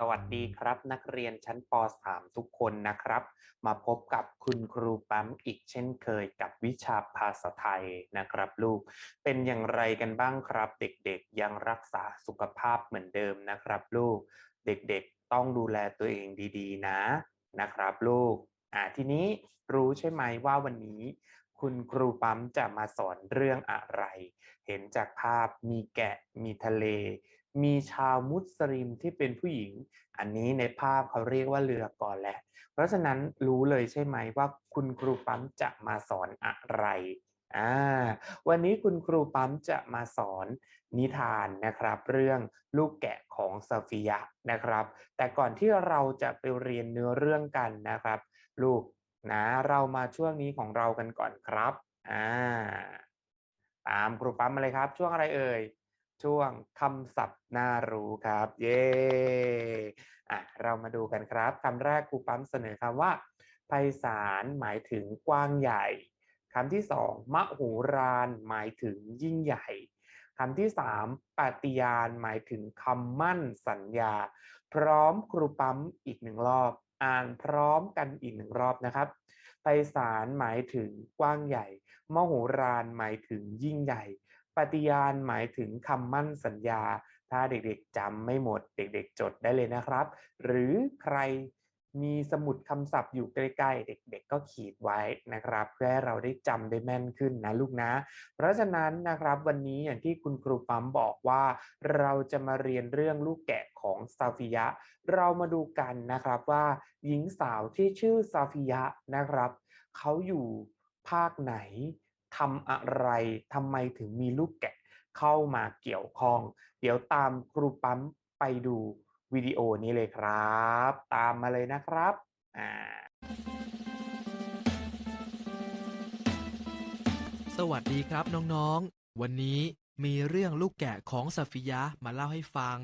สวัสดีครับ นักเรียนชั้นป .3 ทุกคนนะครับ มาพบกับคุณครูปั๊มอีกเช่นเคยกับวิชาภาษาไทยนะครับลูก เป็นอย่างไรกันบ้างครับ เด็กๆยังรักษาสุขภาพเหมือนเดิมนะครับลูก เด็กๆต้องดูแลตัวเองดีๆ นะนะครับลูกอ่าทีนี้รู้ใช่ไหมว่าวันนี้ คุณครูปั๊มจะมาสอนเรื่องอะไร เห็นจากภาพมีแกะมีทะเล มีชาวมุสลิมที่เป็นผู้หญิง อันนี้ในภาพเขาเรียกว่าเรือก่อนแหละ เพราะฉะนั้นรู้เลยใช่ไหมว่าคุณครูปั๊มจะมาสอนอะไรอ่าวันนี้คุณครูปั๊มจะมาสอนนิทานนะครับ เรื่องลูกแกะของซาฟิยะนะครับ แต่ก่อนที่เราจะไปเรียนเนื้อเรื่องกันนะครับ ลูกนะเรามาช่วงนี้ของเรากันก่อนครับอ่าตามครูปั๊มมาเลยครับ ช่วงอะไรเอ่ย ช่วงคำศัพท์น่ารู้ครับ เย้อะเรามาดูกันครับคำแรกครูปั๊มเสนอคำว่าไพศาลหมายถึงกว้างใหญ่คำที่สองมโหฬารหมายถึงยิ่งใหญ่คำที่สามปฏิญาณหมายถึงคำมั่นสัญญา พร้อมครูปั๊มอีกหนึ่งรอบ อ่านพร้อมกันอีกหนึ่งรอบนะครับไพศาลหมายถึงกว้างใหญ่มโหฬารหมายถึงยิ่งใหญ่ ปฏิญาณหมายถึงคำมั่นสัญญา ถ้าเด็กๆจำไม่หมด เด็กๆ จดได้เลยนะครับ หรือใครมีสมุดคำศัพท์อยู่ใกล้ๆ เด็กๆ ก็ขีดไว้นะครับ เพื่อให้เราได้จำได้แม่นขึ้นนะลูกนะ เพราะฉะนั้นนะครับวันนี้อย่างที่คุณครูปั๊มบอกว่า เราจะมาเรียนเรื่องลูกแกะของซาฟิยะ เรามาดูกันนะครับว่าหญิงสาวที่ชื่อซาฟิยะนะครับ เขาอยู่ภาคไหน ทำอะไรทำไมถึงมีลูกแกะเข้ามาเกี่ยวข้อง เดี๋ยวตามครูปั๊มไปดูวิดีโอนี้เลยครับ ตามมาเลยนะครับอ่าสวัสดีครับน้องๆ วันนี้มีเรื่องลูกแกะของสัฟิยะมาเล่าให้ฟัง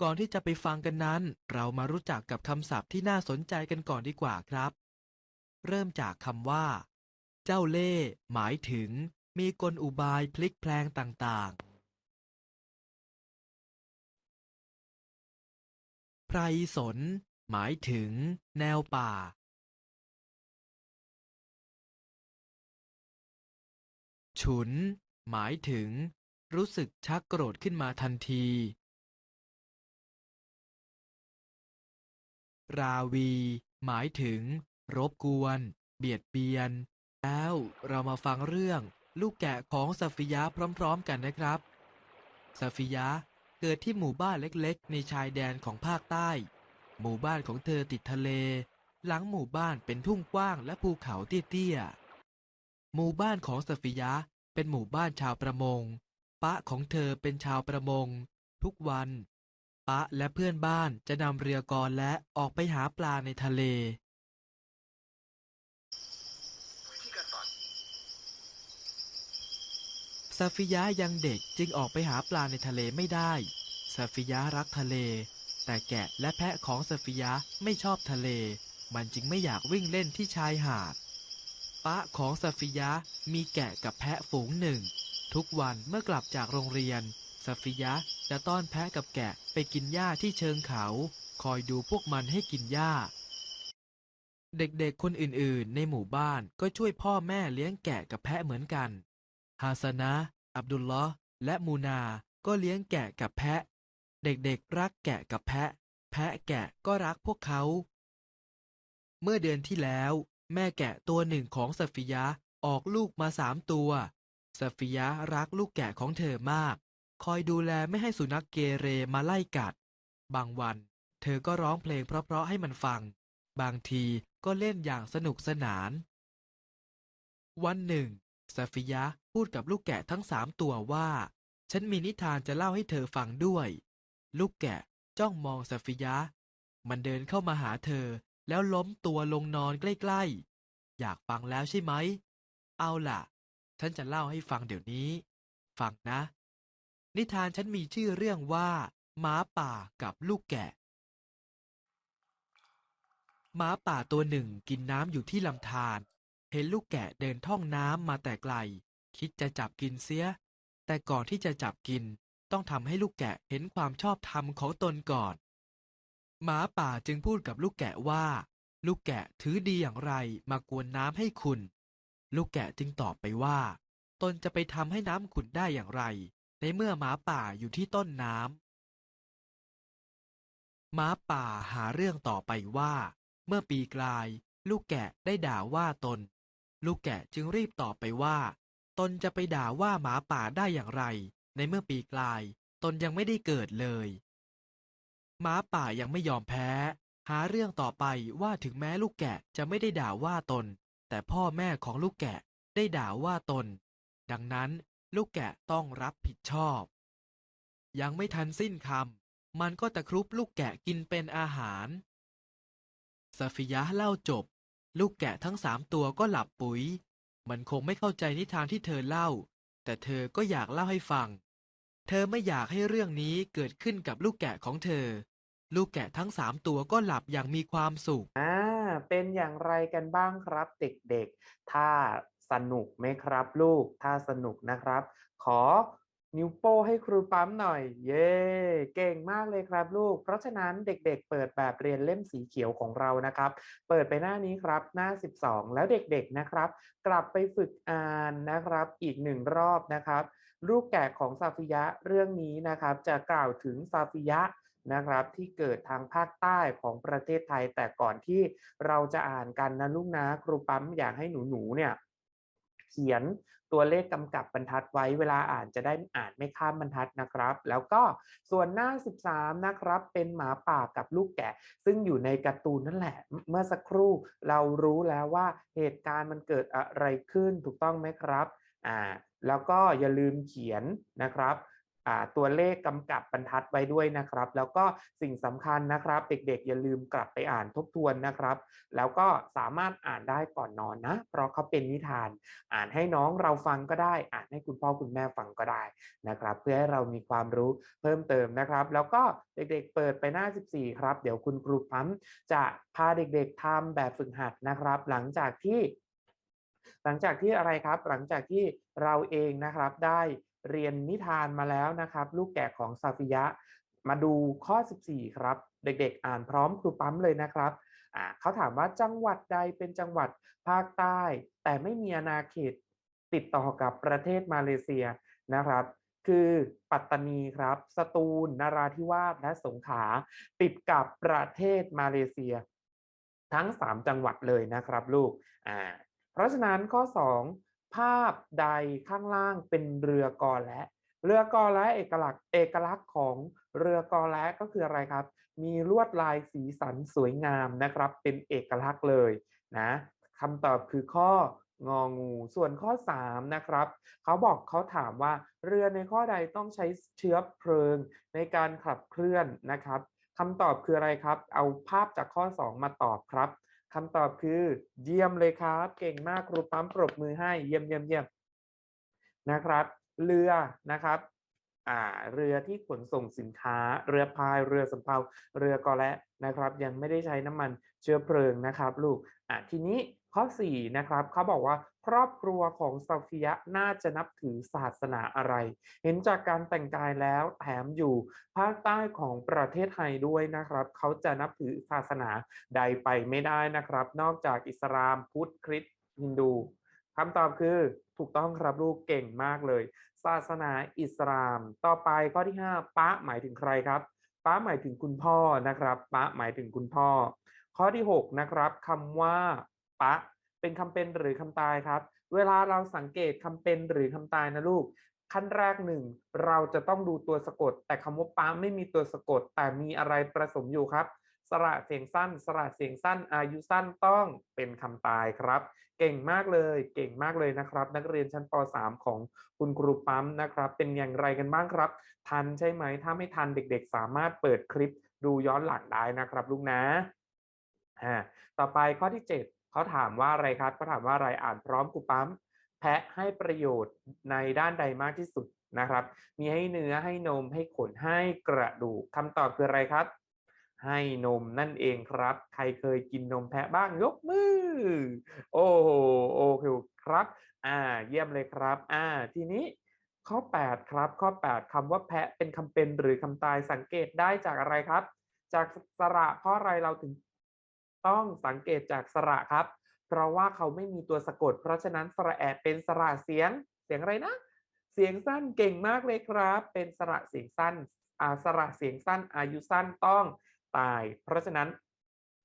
ก่อนที่จะไปฟังกันนั้น เรามารู้จักกับคำศัพท์ที่น่าสนใจกันก่อนดีกว่าครับ เริ่มจากคำว่า เจ้าเล่ห์หมายถึงมีกลอุบายพลิกแพลงต่างๆ ไพรสน หมายถึง แนวป่า ฉุน หมายถึง รู้สึกชักโกรธขึ้นมาทันที ราวี หมายถึง รบกวน เบียดเบียน แล้วเรามาฟังเรื่องลูกแกะของสัฟิยะพร้อมๆกันนะครับสัฟิยะเกิดที่หมู่บ้านเล็กๆ ในชายแดนของภาคใต้ หมู่บ้านของเธอติดทะเล หลังหมู่บ้านเป็นทุ่งกว้างและภูเขาเตี้ยๆ หมู่บ้านของสัฟิยะเป็นหมู่บ้านชาวประมง ปะของเธอเป็นชาวประมง ทุกวัน ปะและเพื่อนบ้านจะนำเรือกรและออกไปหาปลาในทะเล ซาฟิยะยังเด็กจึงออกไปหาปลาในทะเลไม่ได้ ซาฟิยะรักทะเล แต่แกะและแพะของซาฟิยะไม่ชอบทะเล มันจึงไม่อยากวิ่งเล่นที่ชายหาดปะของซาฟิยะมีแกะกับแพะฝูงหนึ่ง ทุกวันเมื่อกลับจากโรงเรียนซาฟิยะจะต้อนแพะกับแกะไปกินหญ้าที่เชิงเขา คอยดูพวกมันให้กินหญ้า เด็กๆคนอื่นๆ ในหมู่บ้านก็ช่วยพ่อแม่เลี้ยงแกะกับแพะเหมือนกัน ฮาสนะ อับดุลลอฮ์และมูนา ก็เลี้ยงแกะกับแพะ เด็กๆรักแกะกับแพะ แพะแกะก็รักพวกเขา เมื่อเดือนที่แล้ว แม่แกะตัวหนึ่งของสัฟิยะออกลูกมาสามตัวสัฟิยะรักลูกแกะของเธอมาก คอยดูแลไม่ให้สุนัขเกเรมาไล่กัด บางวัน เธอก็ร้องเพลงเพราะๆให้มันฟัง บางทีก็เล่นอย่างสนุกสนาน วันหนึ่งซาฟิยะ พูดกับลูกแกะทั้งสามตัวว่า ฉันมีนิทานจะเล่าให้เธอฟังด้วย ลูกแกะจ้องมองซาฟิยะ มันเดินเข้ามาหาเธอ แล้วล้มตัวลงนอนใกล้ๆ อยากฟังแล้วใช่ไหม เอาล่ะ ฉันจะเล่าให้ฟังเดี๋ยวนี้ ฟังนะ นิทานฉันมีชื่อเรื่องว่าหมาป่ากับลูกแกะหมาป่าตัวหนึ่งกินน้ำอยู่ที่ลำธารเห็นลูกแกะเดินท่องน้ำมาแต่ไกล คิดจะจับกินเสีย แต่ก่อนที่จะจับกิน ต้องทำให้ลูกแกะเห็นความชอบธรรมของตนก่อน หมาป่าจึงพูดกับลูกแกะว่า ลูกแกะถือดีอย่างไรมากวนน้ำให้คุณ ลูกแกะจึงตอบไปว่า ตนจะไปทำให้น้ำขุ่นได้อย่างไร ในเมื่อหมาป่าอยู่ที่ต้นน้ำหมาป่าหาเรื่องต่อไปว่า เมื่อปีกลาย ลูกแกะได้ด่าว่าตน ลูกแกะจึงรีบตอบไปว่า ตนจะไปด่าว่าหมาป่าได้อย่างไร ในเมื่อปีกลาย ตนยังไม่ได้เกิดเลย หมาป่ายังไม่ยอมแพ้ หาเรื่องต่อไปว่าถึงแม้ลูกแกะจะไม่ได้ด่าว่าตน แต่พ่อแม่ของลูกแกะได้ด่าว่าตน ดังนั้นลูกแกะต้องรับผิดชอบ ยังไม่ทันสิ้นคำมันก็ตะครุบลูกแกะกินเป็นอาหารซาฟิยะเล่าจบ ลูกแกะทั้งสามตัวก็หลับปุ๋ย มันคงไม่เข้าใจนิทานที่เธอเล่า แต่เธอก็อยากเล่าให้ฟัง เธอไม่อยากให้เรื่องนี้เกิดขึ้นกับลูกแกะของเธอ ลูกแกะทั้งสามตัวก็หลับอย่างมีความสุข อ่า เป็นอย่างไรกันบ้างครับ เด็กๆ ถ้าสนุกไหมครับ ลูก ถ้าสนุกนะครับ ขอ นิ้วโป้ให้ครูปั๊มหน่อย เย้เก่งมากเลยครับลูก เพราะฉะนั้นเด็กๆ เปิดแบบเรียนเล่มสีเขียวของเรานะครับ เปิดไปหน้านี้ครับหน้า 12 แล้วเด็กๆนะครับ กลับไปฝึกอ่านนะครับอีกหนึ่งรอบนะครับลูกแกะของซาฟิยะเรื่องนี้นะครับ จะกล่าวถึงซาฟิยะนะครับที่เกิดทางภาคใต้ของประเทศไทยแต่ก่อนที่เราจะอ่านกันนะลูกนะครูปั๊มอยากให้หนูๆเนี่ยเขียน ตัวเลขกำกับบรรทัดไว้เวลาอ่านจะได้อ่านไม่ข้ามบรรทัดนะครับ แล้วก็ส่วนหน้า 13 นะครับ เป็นหมาป่ากับลูกแกะ ซึ่งอยู่ในการ์ตูนนั่นแหละ เมื่อสักครู่เรารู้แล้วว่าเหตุการณ์มันเกิดอะไรขึ้นถูกต้องไหมครับอ่าแล้วก็อย่าลืมเขียนนะครับ ตัวเลขกำกับบรรทัดไว้ด้วยนะครับ แล้วก็สิ่งสำคัญนะครับ เด็กๆ อย่าลืมกลับไปอ่านทบทวนนะครับ แล้วก็สามารถอ่านได้ก่อนนอนนะ เพราะเขาเป็นนิทาน อ่านให้น้องเราฟังก็ได้ อ่านให้คุณพ่อคุณแม่ฟังก็ได้นะครับ เพื่อให้เรามีความรู้เพิ่มเติมนะครับ แล้วก็เด็กๆ เปิดไปหน้า 14 ครับ เดี๋ยวคุณครูปั๊มจะพาเด็กๆทำแบบฝึกหัดนะครับ หลังจากที่ หลังจากที่อะไรครับ หลังจากที่เราเองนะครับได้ เรียนนิทานมาแล้วนะครับ ลูกแกะของซาฟิยะ มาดูข้อ 14 ครับ เด็กๆ อ่านพร้อมครูปั๊มเลยนะครับอ่าเขาถามว่าจังหวัดใดเป็นจังหวัดภาคใต้ แต่ไม่มีอาณาเขตติดต่อกับประเทศมาเลเซียนะครับ คือปัตตานีครับ สตูลนราธิวาสและสงขลาติดกับประเทศมาเลเซีย ทั้ง 3 จังหวัดเลยนะครับลูกอ่าเพราะฉะนั้นข้อ 2 ภาพใดข้างล่างเป็นเรือกอและ เรือกอและเอกลักษณ์เอกลักษณ์ของเรือกอและก็คืออะไรครับ มีลวดลายสีสันสวยงามนะครับ เป็นเอกลักษณ์เลยนะคำตอบคือข้ององู ส่วนข้อ 3 นะครับ เขาบอกเขาถามว่าเรือในข้อใดต้องใช้เชื้อเพลิงในการขับเคลื่อนนะครับคำตอบคืออะไรครับ เอาภาพจากข้อ 2 มาตอบครับ คำตอบคือ เยี่ยมเลยครับ เก่งมากครูปั๊มปรบมือให้เยี่ยมเยี่ยมเยี่ยมนะครับ เรือนะครับ เรือที่ขนส่งสินค้า เรือพายเรือสำเภาเรือกอและนะครับ ยังไม่ได้ใช้น้ำมันเชื้อเพลิงนะครับลูกอะทีนี้ข้อ4นะครับเขาบอกว่าครอบครัวของซาฟิยะน่าจะนับถือศาสนาอะไร เห็นจากการแต่งกายแล้วแถมอยู่ภาคใต้ของประเทศไทยด้วยนะครับ เขาจะนับถือศาสนาใดไปไม่ได้นะครับ นอกจากอิสลามพุทธคริสต์ฮินดูคำตอบคือ ถูกต้องครับลูกเก่งมากเลย ศาสนาอิสลาม ต่อไปข้อที่ 5ป้าหมายถึงใครครับป้าหมายถึงคุณพ่อนะครับป้าหมายถึงคุณพ่อ ข้อที่ 6 นะครับคำว่าปะเป็นคำเป็นหรือคำตายครับ เวลาเราสังเกตคำเป็นหรือคำตายนะลูก ขั้นแรกหนึ่งเราจะต้องดูตัวสะกด แต่คำว่าป้าไม่มีตัวสะกด แต่มีอะไรประสมอยู่ครับ สระเสียงสั้น สระเสียงสั้น อายุสั้นต้องเป็นคำตายครับ เก่งมากเลย เก่งมากเลยนะครับ นักเรียนชั้นป .3 ของคุณครูปั๊มนะครับ เป็นอย่างไรกันบ้างครับ ทันใช่ไหม ถ้าไม่ทันเด็กๆ สามารถเปิดคลิปดูย้อนหลังได้นะครับ ลูกนะอ่าต่อไปข้อที่ 7เขาถามว่าอะไรครับเขาถามว่าอะไรอ่านพร้อมครูปั๊ม แพะให้ประโยชน์ในด้านใดมากที่สุดนะครับ มีให้เนื้อให้นมให้ขนให้กระดูกคำตอบคืออะไรครับ ให้นมนั่นเองครับ ใครเคยกินนมแพะบ้างยกมือ โอ้โหโอเคครับ อ่า เยี่ยมเลยครับ อ่า ทีนี้ข้อ 8 ครับ ข้อ 8คำว่าแพะเป็นคำเป็นหรือคำตายสังเกตได้จากอะไรครับ จากสระเพราะอะไรเราถึง ต้องสังเกตจากสระครับ เพราะว่าเขาไม่มีตัวสะกด เพราะฉะนั้นสระแอเป็นสระเสียง เสียงอะไรนะ เสียงสั้นเก่งมากเลยครับ เป็นสระเสียงสั้นอ่าสระเสียงสั้นอายุสั้นต้อง ตาย เพราะฉะนั้น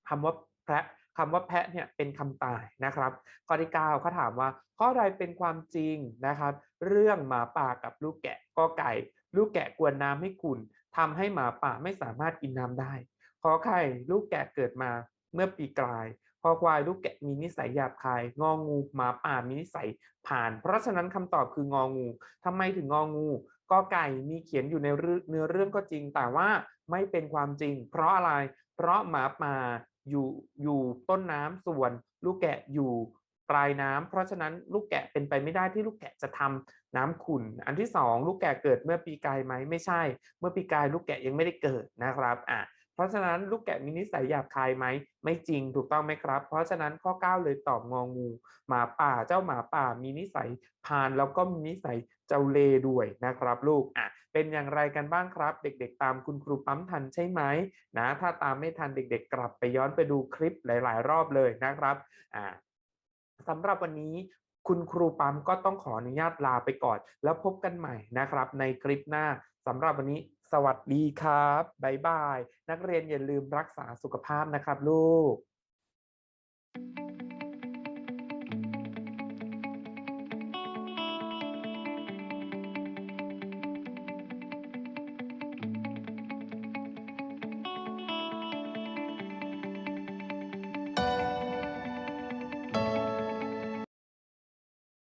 คำว่าแพะคำว่าแพะเนี่ยเป็นคำตายนะครับ ข้อที่9เขาถามว่า ข้อใดเป็นความจริงนะครับ เรื่องหมาป่ากับลูกแกะก็ไก่ ลูกแกะกวนน้ำให้ขุ่นทำให้หมาป่าไม่สามารถกินน้ำได้ขอไข่ลูกแกะเกิดมาเมื่อปีกลายคอควายลูกแกะมีนิสัยหยาบคาย งองูหมาป่ามีนิสัยผ่าน เพราะฉะนั้นคำตอบคืององูทำไมถึงงองูกอไก่มีเขียนอยู่ในเนื้อเรื่องก็จริง แต่ว่า ไม่เป็นความจริง เพราะอะไร เพราะหมาป่าอยู่อยู่ต้นน้ำส่วนลูกแกะอยู่ปลายน้ำเพราะฉะนั้นลูกแกะเป็นไปไม่ได้ที่ลูกแกะจะทำน้ำขุ่น อันที่สองลูกแกะเกิดเมื่อปีกายไหมไม่ใช่ เมื่อปีกายลูกแกะยังไม่ได้เกิดนะครับอะ เพราะฉะนั้นลูกแกะมีนิสัยหยาบคายไหม ไม่จริงถูกต้องไหมครับ เพราะฉะนั้นข้อ 9 เลยตอบงองูหมาป่าเจ้าหมาป่ามีนิสัยพานแล้วก็มีนิสัยเจ้าเล่ด้วยนะครับลูกอะเป็นอย่างไรกันบ้างครับ เด็กๆ ตามคุณครูปั๊มทันใช่ไหมนะถ้าตามไม่ทันเด็ก ๆ กลับไปย้อนไปดูคลิปหลาย ๆ รอบเลยนะครับอ่าสำหรับวันนี้คุณครูปั๊มก็ต้องขออนุญาตลาไปก่อน แล้วพบกันใหม่นะครับ ในคลิปหน้าสำหรับวันนี้ สวัสดีครับ บ๊ายบาย นักเรียนอย่าลืมรักษาสุขภาพนะครับลูก